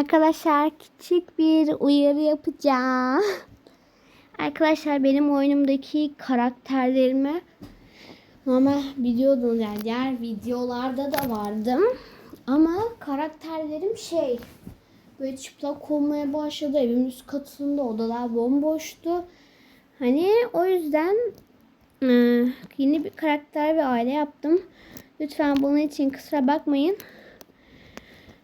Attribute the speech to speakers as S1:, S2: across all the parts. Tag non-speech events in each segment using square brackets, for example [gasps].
S1: Arkadaşlar küçük bir uyarı yapacağım. [laughs] Arkadaşlar benim oyunumdaki karakterlerimi normal biliyordunuz yani diğer videolarda da vardım. Ama karakterlerim şey böyle çıplak olmaya başladı. Evimin üst katında odalar bomboştu. Hani o yüzden e, yeni bir karakter ve aile yaptım. Lütfen bunun için kusura bakmayın.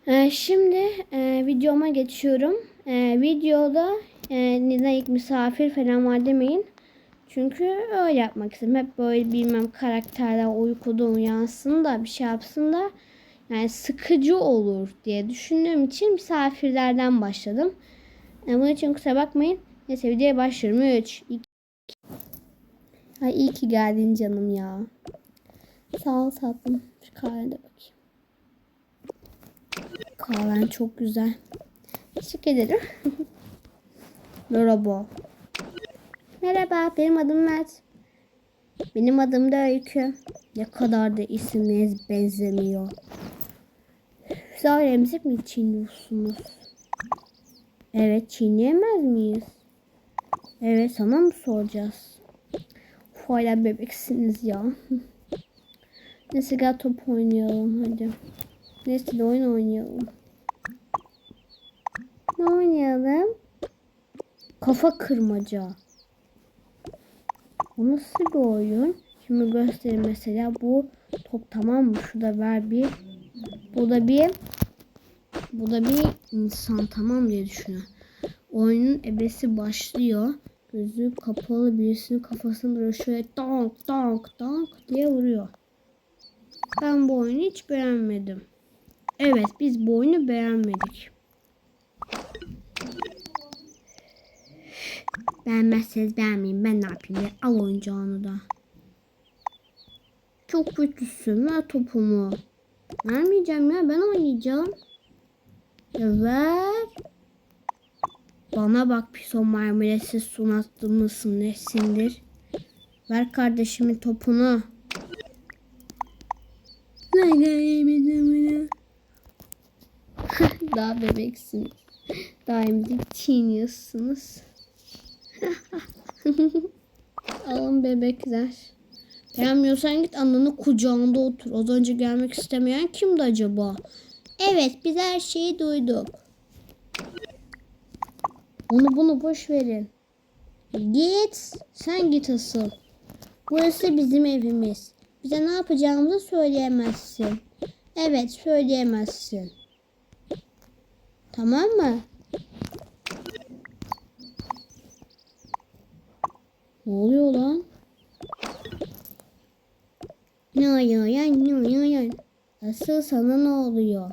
S1: Ee, şimdi e, videoma geçiyorum. Ee, videoda e, neden ilk misafir falan var demeyin. Çünkü öyle yapmak istedim. Hep böyle bilmem karakterler uykuda uyansın da bir şey yapsın da yani sıkıcı olur diye düşündüğüm için misafirlerden başladım. E, bunun için kusura bakmayın. Neyse videoya başlıyorum. 3, 2, Ay iyi ki geldin canım ya. Sağ ol tatlım. Şu kahvene de bakayım. Kahven çok güzel. Teşekkür ederim. [laughs] Merhaba. Merhaba, benim adım Mert. Benim adım da Öykü. Ne kadar da isimleriniz benzemiyor. Siz ailemizi mi çiğniyorsunuz? Evet, çiğneyemez miyiz? Evet, sana mı soracağız? Hala bebeksiniz ya. [laughs] Neyse gel top oynayalım hadi. Neyse de oyun oynayalım. Ne oynayalım? Kafa kırmaca. O nasıl bir oyun? Şimdi göstereyim mesela bu top tamam mı? Şurada ver bir. Bu da bir. Bu da bir insan tamam diye düşünüyorum. Oyunun ebesi başlıyor. Gözü kapalı birisinin kafasını böyle şöyle donk donk donk diye vuruyor. Ben bu oyunu hiç beğenmedim. Evet biz bu oyunu beğenmedik. Beğenmezseniz beğenmeyin. Ben ne yapayım ya? Al oyuncağını da. Çok kötüsün. Ver topumu. Vermeyeceğim ya. Ben oynayacağım. Ya ver. Bana bak pison marmelesi sunatlı mısın nesindir? Ver kardeşimin topunu. [laughs] Daha bebeksiniz. Emzik çiğniyorsunuz. [laughs] Alın bebekler. Beğenmiyorsan git ananın kucağında otur. Az önce gelmek istemeyen kimdi acaba? Evet biz her şeyi duyduk. Onu bunu boş verin. Git. Sen git asıl. Burası bizim evimiz. Bize ne yapacağımızı söyleyemezsin. Evet söyleyemezsin. Tamam mı? Ne oluyor lan? Ne oluyor ya? Ne oluyor ya? Asıl sana ne oluyor?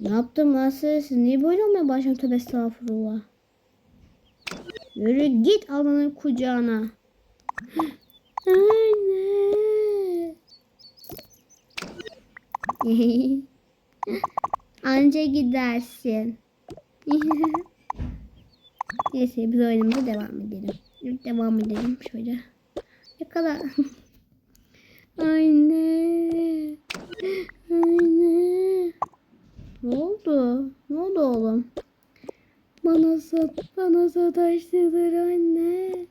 S1: Ne yaptım asıl? Niye böyle olmaya başladın? Tövbe estağfurullah. Yürü git alının kucağına. Anne. [laughs] Anca gidersin. [laughs] Neyse biz oyunumuza devam edelim. Devam edelim şöyle. Yakala. [laughs] Anne. Anne. Ne oldu? Ne oldu oğlum? Bana sat, bana sataştılar anne.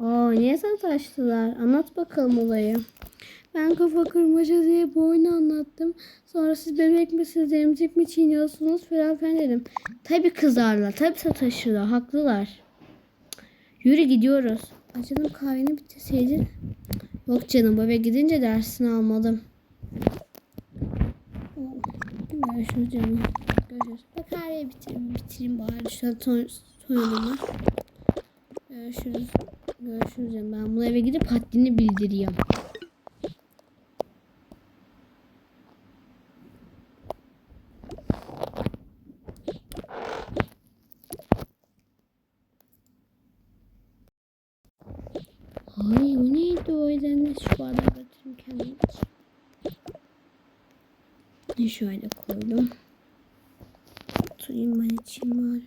S1: Aa niye sataştılar? Anlat bakalım olayı. Ben kafa kırmaca diye bu oyunu anlattım. Sonra siz bebek misiniz, emzik mi çiğniyorsunuz falan filan dedim. Tabi kızarlar, tabi sataşırlar, haklılar. Yürü gidiyoruz. Acının kahveni bitirseydin. Yok canım eve gidince dersini almadım. Görüşürüz canım. Görüşürüz. Bak kahveyi bitireyim, bitireyim bari. An son, son yolum var. Görüşürüz. Görüşürüz canım. Ben bunu eve gidip haddini bildireyim. Ay o neydi o yüzden şu bardağı götüreyim kendim için. Ne şöyle koydum. Oturayım ben içeyim bari.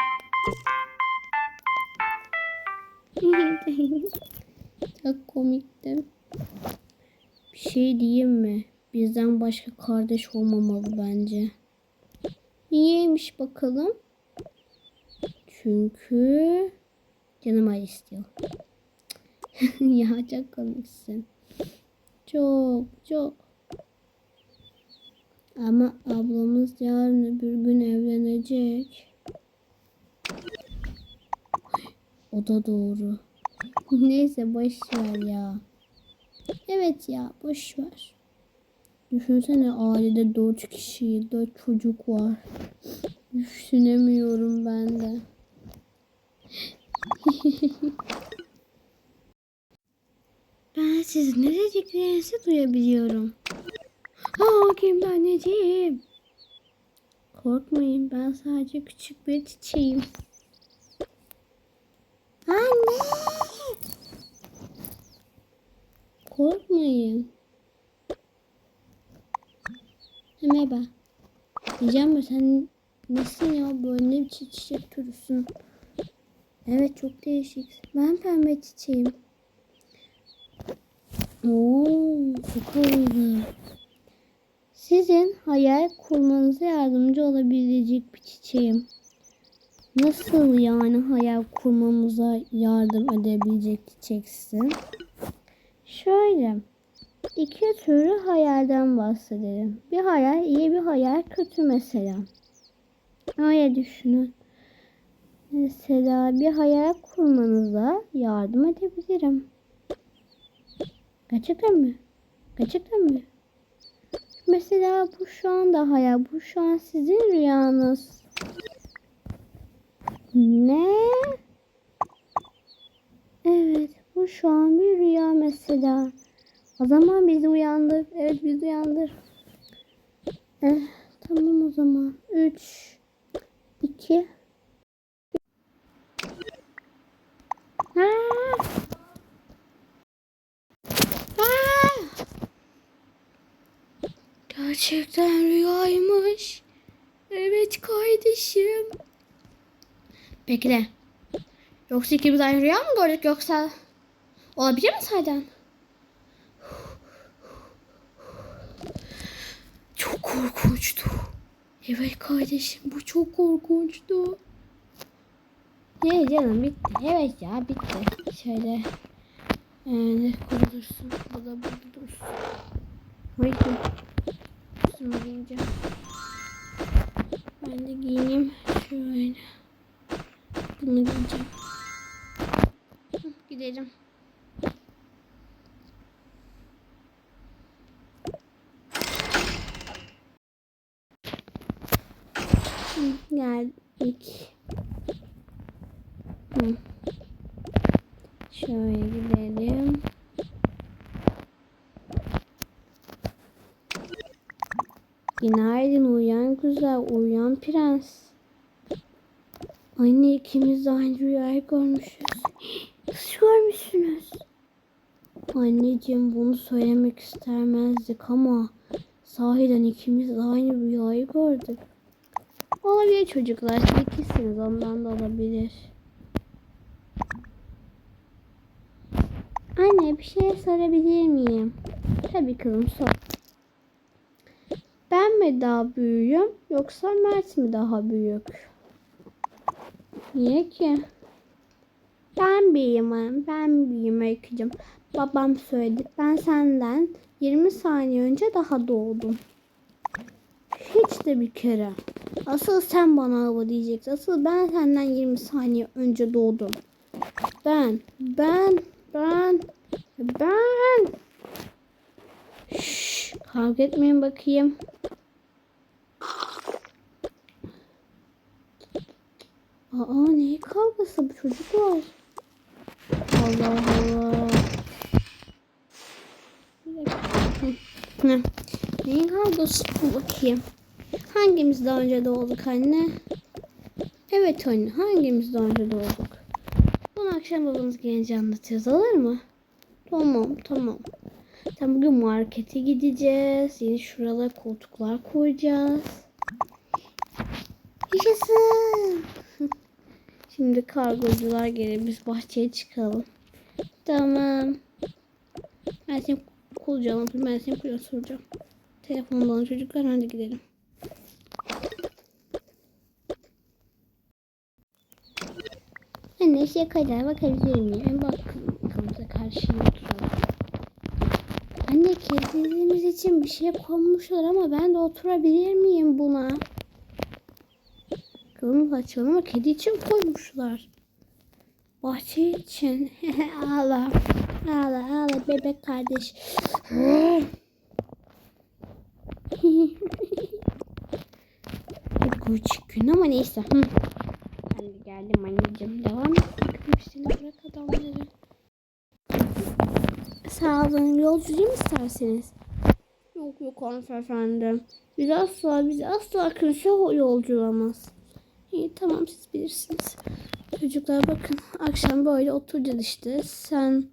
S1: [laughs] Çok komikti. Bir şey diyeyim mi? Bizden başka kardeş olmamalı bence. Niyeymiş bakalım? Çünkü canım acı istiyor. [laughs] ya çok komiksin. Çok çok. Ama ablamız yarın öbür gün evlenecek. O da doğru. [laughs] Neyse boş ya. Evet ya boş ver. Düşünsene ailede dört kişi, dört çocuk var. [laughs] Düşünemiyorum ben de. [laughs] ben sizin ne dediklerinizi duyabiliyorum. Aa kim anneciğim? Korkmayın ben sadece küçük bir çiçeğim. Anne! Korkmayın. Merhaba. Diyeceğim mi sen nesin ya böyle biçim çiçek türüsün? Evet çok değişik. Ben pembe çiçeğim. Oo, çok. Sizin hayal kurmanıza yardımcı olabilecek bir çiçeğim. Nasıl yani hayal kurmamıza yardım edebilecek çiçeksin? Şöyle. İki türlü hayalden bahsedelim. Bir hayal iyi bir hayal kötü mesela. Öyle düşünün. Mesela bir hayal kurmanıza yardım edebilirim. Gerçekten mi? Gerçekten mi? Mesela bu şu anda hayal. Bu şu an sizin rüyanız. Ne? Evet. Bu şu an bir rüya mesela. O zaman bizi uyandır. Evet bizi uyandır. Eh, tamam o zaman. 3 2 Gerçekten rüyaymış. Evet kardeşim. Bekle. Yoksa ikimiz aynı rüya mı gördük yoksa? Olabilir mi sahiden? Çok korkunçtu. Evet kardeşim bu çok korkunçtu. Ne canım bitti. Evet ya bitti. Şöyle yani kurulursun. Bu da burada dursun. Haydi. Üstümü giyineceğim. Ben de giyineyim. Şöyle. Bunu giyeceğim. Gidelim. Geldik. Şöyle gidelim. Günaydın uyan güzel uyan prens. Anne ikimiz de aynı rüyayı görmüşüz. [gasps] Nasıl görmüşsünüz? Anneciğim bunu söylemek istemezdik ama sahiden ikimiz de aynı rüyayı gördük. Olabilir çocuklar. Siz ondan da olabilir. Anne bir şey sorabilir miyim? Tabii kızım sor. Ben mi daha büyüğüm yoksa Mert mi daha büyük? Niye ki? Ben büyüğüm, ben büyüğüm Öykücüm. Babam söyledi. Ben senden 20 saniye önce daha doğdum. Hiç de bir kere. Asıl sen bana hava diyeceksin. Asıl ben senden 20 saniye önce doğdum. Ben, ben, ben, ben. Şşş, kavga etmeyin bakayım. Aa ne kavgası bu çocuklar? Allah Allah. Hı. Neyin kavgası bakayım? Hangimiz daha önce doğduk anne? Evet anne hangimiz daha önce doğduk? Bunu akşam babamız gelince anlatacağız olur mu? Tamam tamam. Tam bugün markete gideceğiz. Yeni şuralara koltuklar koyacağız. Yaşasın. Şimdi kargocular gelir. Biz bahçeye çıkalım. Tamam. Ben seni kucağıma. Ben seni kucağıma soracağım. Telefonla olan çocuklar hadi gidelim. Anne şey kadar bakabilir miyim? Bak kafamıza karşı oturalım. Anne kedilerimiz için bir şey konmuşlar ama ben de oturabilir miyim buna? Bakalım açalım ama kedi için koymuşlar. Bahçe için. [laughs] ağla. Ağla ağla bebek kardeş. [laughs] Küçük gün ama neyse. Hı. Ben de geldim anneciğim. Devam et. Müşteri bırak adamları. Sağ olun. Yolcu değil mi isterseniz? Yok yok hanımefendi. Biz asla biz asla kimse yolculamaz. İyi tamam siz bilirsiniz. Çocuklar bakın akşam böyle oturacağız işte. Sen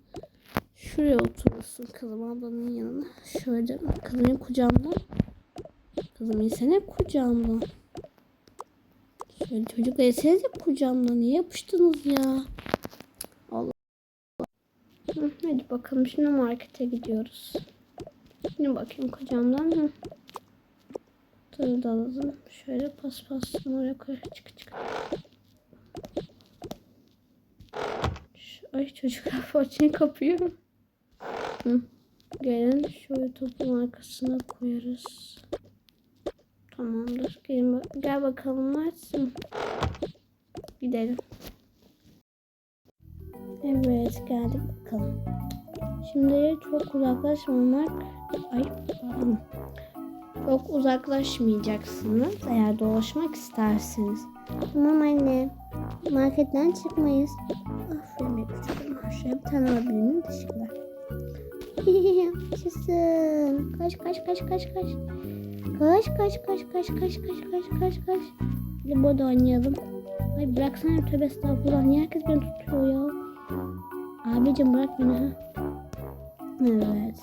S1: şuraya oturursun kızım ablanın yanına. Şöyle kızımın kucağımda. Kızım yesene kucağımda. Şöyle çocuklar yesenize kucağımda. Niye yapıştınız ya? Allah. Hadi bakalım şimdi markete gidiyoruz. Şimdi bakayım kucağımdan. Hı. Tırı da. Şöyle paspasını oraya koy. Çık çık. Şu- Ay çocuklar [laughs] fırçayı kapıyor. Hı. Gelin şöyle topun arkasına koyarız. Tamamdır. Gelin gel bakalım Mert'im. Gidelim. Evet geldik bakalım. Şimdi çok uzaklaşmamak ay pardon. Çok uzaklaşmayacaksınız eğer dolaşmak isterseniz. Tamam anne. Marketten çıkmayız. Aferin be küçüğüm. Şöyle bir tane alabilir miyim? Teşekkürler. Yaşasın. Kaç kaç kaç kaç kaç. Kaç kaç kaç kaç kaç kaç kaç kaç kaç. Hadi burada oynayalım. Ay bıraksana tövbe estağfurullah. Niye herkes beni tutuyor ya? Abicim bırak beni ha. Evet.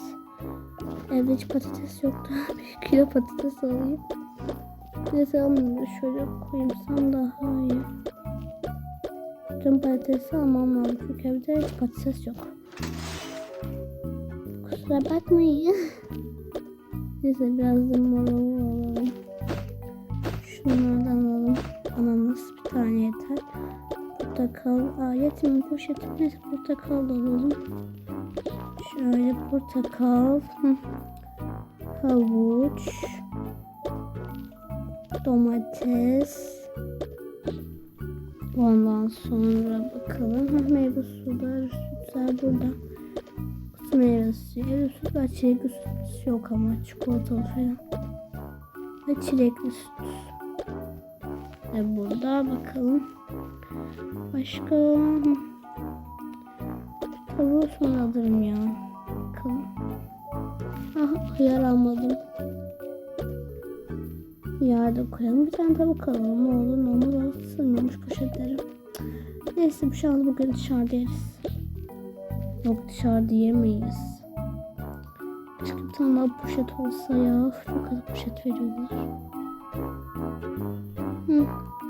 S1: Evde hiç patates yoktu. [laughs] Bir kilo patates alayım. Neyse almayayım şöyle koyayım daha iyi. Tüm patatesi almam lazım çünkü evde hiç patates yok. Kusura bakmayın. [laughs] Neyse biraz da molavu alalım. Şunlardan alalım. Ananas bir tane yeter. Portakal. Aa yetmiyor poşetim. Neyse portakal da alalım. Şöyle portakal. Havuç. Domates. Ondan sonra bakalım. Meyve suları, sütler burada. Kutu meyve suyu. Evde süt var. Çilekli süt yok ama. Çikolatalı falan. Ve çilekli süt. Ve burada bakalım. Başka. Tavuğu sonra alırım ya. Hıyar almadım. Yağ da koyalım. Bir tane tavuk alalım. Ne olur ne olur. O sığmıyormuş poşetlerim. Neyse şu an bugün dışarıda yeriz. Yok dışarıda yemeyiz. Keşke bir tane daha poşet olsa ya. Çok az poşet veriyorlar.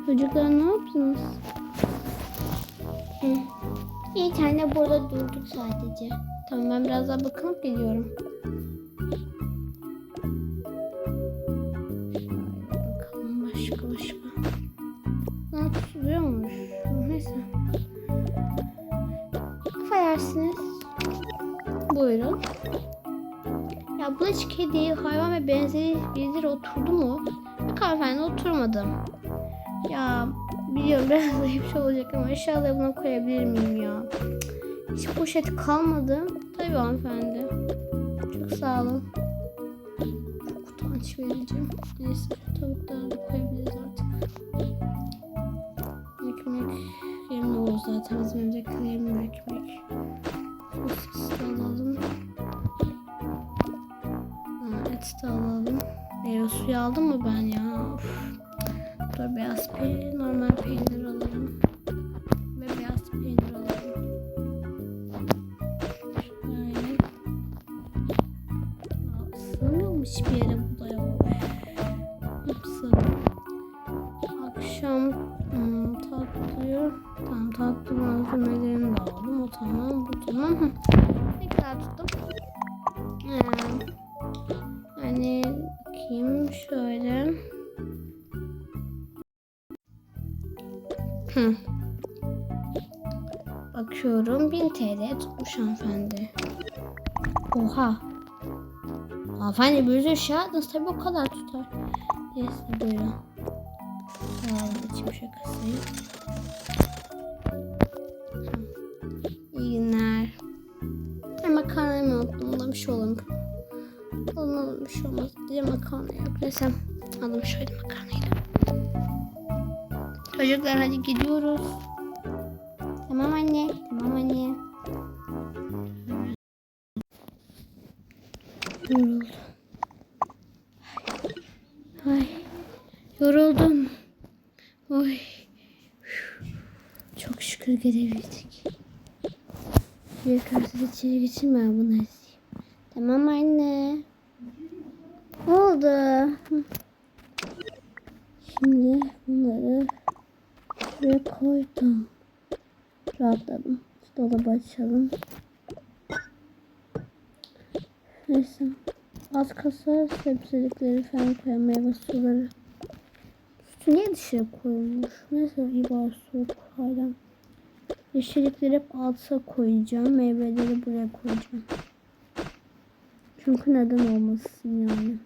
S1: Çocuklar ne yaptınız? Hı. Bir tane burada durduk sadece. Tamam ben biraz daha bakıp geliyorum. Hiç kedi, hayvan ve benzeri birileri oturdu mu? Yok hanımefendi oturmadım. Ya biliyorum biraz ayıp şey olacak ama eşyaları buna koyabilir miyim ya? Hiç poşet kalmadı. Tabii hanımefendi. Çok sağ olun. Çok utanç verici. Neyse tavukları da koyabiliriz artık. Ekmek yemli olur zaten bizim evde kremli ekmek. Sosis de et de alalım. Meyve suyu aldım mı ben ya? Of. Dur beyaz peynir, normal peynir alalım. Ve beyaz peynir alalım. Şöyle. Aa, Sığmıyormuş hiçbir yere bu da sığmıyor. Akşam hmm, tatlıya tamam tatlı malzemelerini de aldım. O tamam bu tamam. Ne kadar tuttum? Bakıyorum 1000 TL tutmuş hanımefendi. Oha. Hanımefendi bir sürü şey aldınız tabii o kadar tutar. Neyse buyurun. Olun içim şakası. İyi günler. Ay makarnayı mı unuttum? Bir şey olur. Ondan bir şey olmaz. diye makarna yok. Neyse aldım şöyle makarnayı. Çocuklar hadi gidiyoruz. Tamam anne. Anne. Yoruldum. Ay. Yoruldum. Oy. Çok şükür gelebildik. Bir karşı içeri geçeyim ben bunu ezeyim. Tamam anne. Oldu. Şimdi bunları buraya koydum. Rahatladım. Dolabı açalım. Neyse. Az kasa sebzelikleri falan koyalım. Meyve suları. Sütü niye dışarı koyulmuş? Neyse iyi bari soğuk hala. Yeşillikleri hep alta koyacağım. Meyveleri buraya koyacağım. Çünkü neden olmasın yani.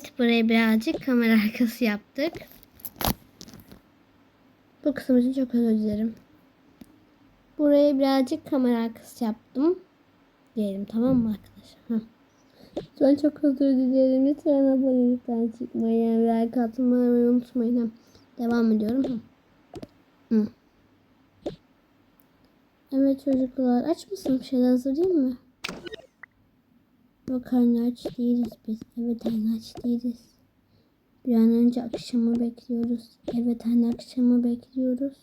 S1: Evet, buraya birazcık kamera [laughs] arkası yaptık. Bu kısım için çok özür dilerim. Buraya birazcık kamera arkası yaptım. Diyelim tamam mı arkadaşlar? Ben çok özür dilerim. Lütfen abonelikten çıkmayın. Like atmayı unutmayın. Devam ediyorum. Evet çocuklar aç mısın? Bir şeyler hazırlayayım mı? Yok aç değiliz biz. Evet anne aç değiliz. Bir an önce akşamı bekliyoruz. Evet anne akşamı bekliyoruz.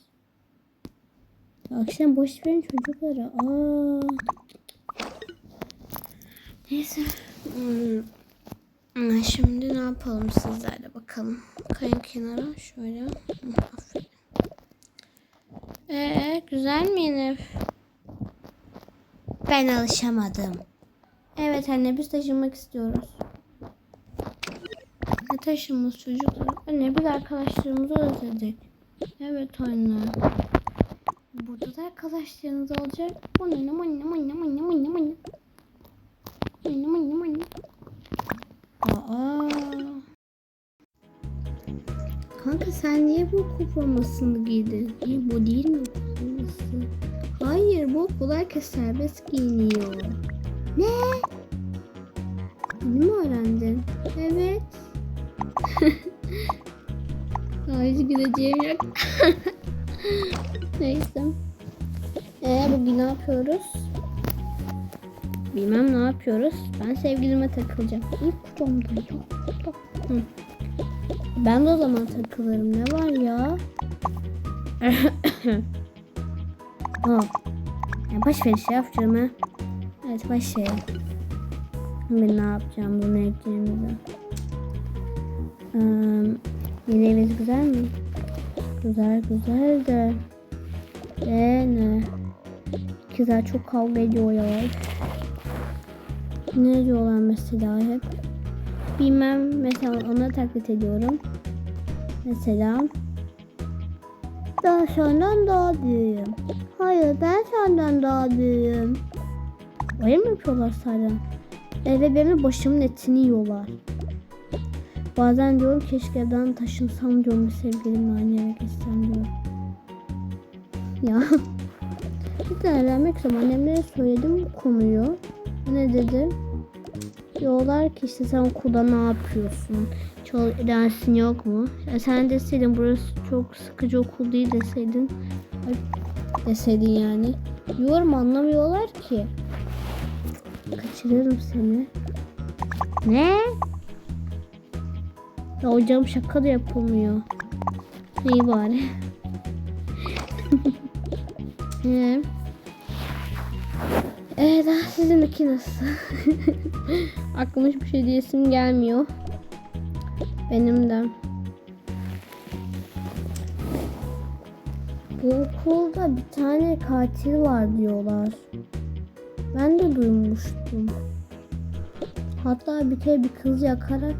S1: Akşam boş verin çocukları. Aa. Neyse. Hmm. Şimdi ne yapalım sizlerle bakalım. Kayın kenara şöyle. Aferin. Ee, güzel mi Elif? Ben alışamadım. Evet anne biz taşınmak istiyoruz. Ne taşınması çocuklar? Anne biz arkadaşlarımızı özledik. Evet anne. Burada da arkadaşlarınız olacak. Oynam oynam oynam oynam oynam oynam. Oynam oynam oynam. Aa. Kanka sen niye bu kupamasını giydin? Niye bu değil mi kupaması? Hayır bu okul herkes serbest giyiniyor. Ne? Yeni mi öğrendin? Evet. [laughs] Ay hiç güleceğim yok. [laughs] Neyse. Ee, bugün ne yapıyoruz? Bilmem ne yapıyoruz. Ben sevgilime takılacağım. İlk kuramda yok. Ben de o zaman takılırım. Ne var ya? [coughs] oh. Ya boş ver şey yapacağım ha. Boş ver. Ben ne yapacağım bunu ekleğimize? Ee, yeni evimiz güzel mi? Güzel güzel de. De ne? Kızlar çok kavga ediyorlar. Ne diyorlar mesela hep? Bilmem mesela ona taklit ediyorum. Mesela ben senden daha büyüğüm. Hayır ben senden daha büyüğüm. Öyle mi yapıyorlar sadece? Eve benim başımın etini yiyorlar. Bazen diyorum keşke evden taşınsam diyorum sevgilimle aynı eve geçsem diyorum. Ya. Bir tane evlenmek istiyorum. Annemlere söyledim bu konuyu. Ne dedi? Diyorlar ki işte sen okulda ne yapıyorsun? Çok dersin yok mu? Ya sen deseydin burası çok sıkıcı okul değil deseydin. Deseydin yani. Diyorum anlamıyorlar ki. Kaçırırım seni. Ne? Ya hocam şaka da yapılmıyor. İyi bari. [laughs] Ee, ee, daha sizinki nasıl? [laughs] Aklıma hiçbir şey diyesim gelmiyor. Benim de. Bu okulda bir tane katil var diyorlar. Ben de duymuştum. Hatta bir kere bir kız yakarak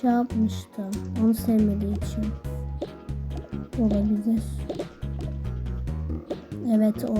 S1: şey yapmıştı. Onu sevmediği için. Olabilir. Evet o